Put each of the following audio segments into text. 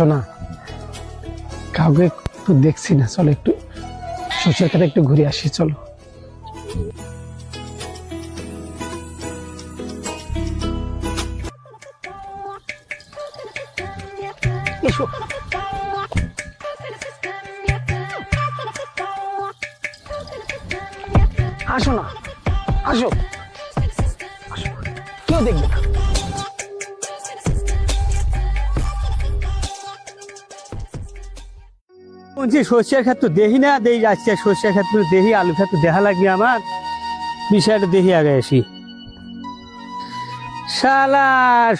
শোনা কাউকে তো দেখছি না, চলো একটু শস্যের খেতে একটু ঘুরে আসি, চলো। আসো না, আসো। আসো। কেউ দেখবে না। বলছি সর্ষের ক্ষেত্র দেখি না দেই যাচ্ছে সর্ষের ক্ষেত্র দেখি আলু ক্ষেত্র দেখা লাগবে আমার। বিষয়টা দেখি আগে আসি। শালা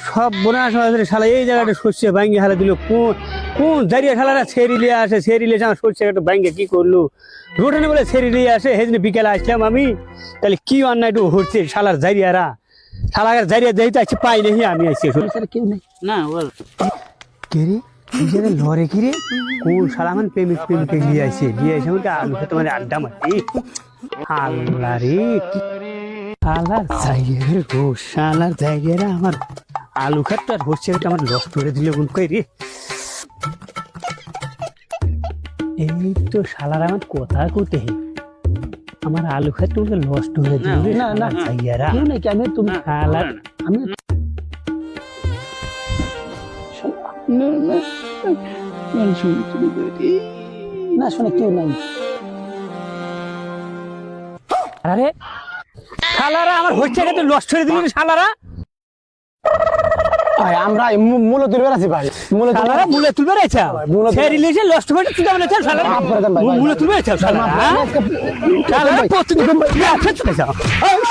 সব বোনাস শালা এই জায়গাটা সর্ষে ভাঙ্গি হালা দিল। কোন কোন দাঁড়িয়ে শালারা ছেড়ি লিয়ে আসে ছেড়ি লিয়ে আমার সর্ষে একটা ভাঙ্গে কি করল? রোটানে বলে ছেড়ি নিয়ে আসে সেদিন বিকেলে আসলাম আমি। তাহলে কি অন্যায়টু হচ্ছে শালার জারিয়ারা? শালার জারিয়া দেখতে আসছে পাই নাহি আমি আসছি কেউ নেই। না বল। কে রে? কি কোন প্রেমিক প্রেমিকে নিয়ে আসে? নিয়ে এসে আমাকে আলু খেতে মানে আড্ডা মারি আল্লাহ রে কি আল্লাহর জায়গা গো শালার জায়গা আমার আলু খেতে আর হচ্ছে আমার লস করে দিল কোন কই রে? এই তো শালার আমার কথা কইতে হে। আমার আলু খেতে ওকে লস করে দিল না, না। জায়গারা। কেউ আমি তুমি শালার আমি না না না শুনে তুমি না শুনে কেউ নাই। আরে শালারা আমার হচ্ছে কিন্তু লস করে দিল রে শালারা। ভাই আমরা মূল তুলবে আছি ভাই। মূল শালারা মুলে তুলবে রেছা মুলে তুলবে- সে রিলেশন লস করে তুই কেমন আছে শালারা? মুলে। তুলবে রেছা শালারা হ্যাঁ? শালারা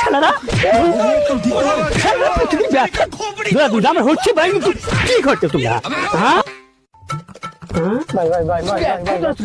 শালারা। শালারা দুরা আমার হচ্ছে ভাই কি করতে তোমরা হ্যাঁ? ভাই ভাই ভাই ভাই ভাই ভাই।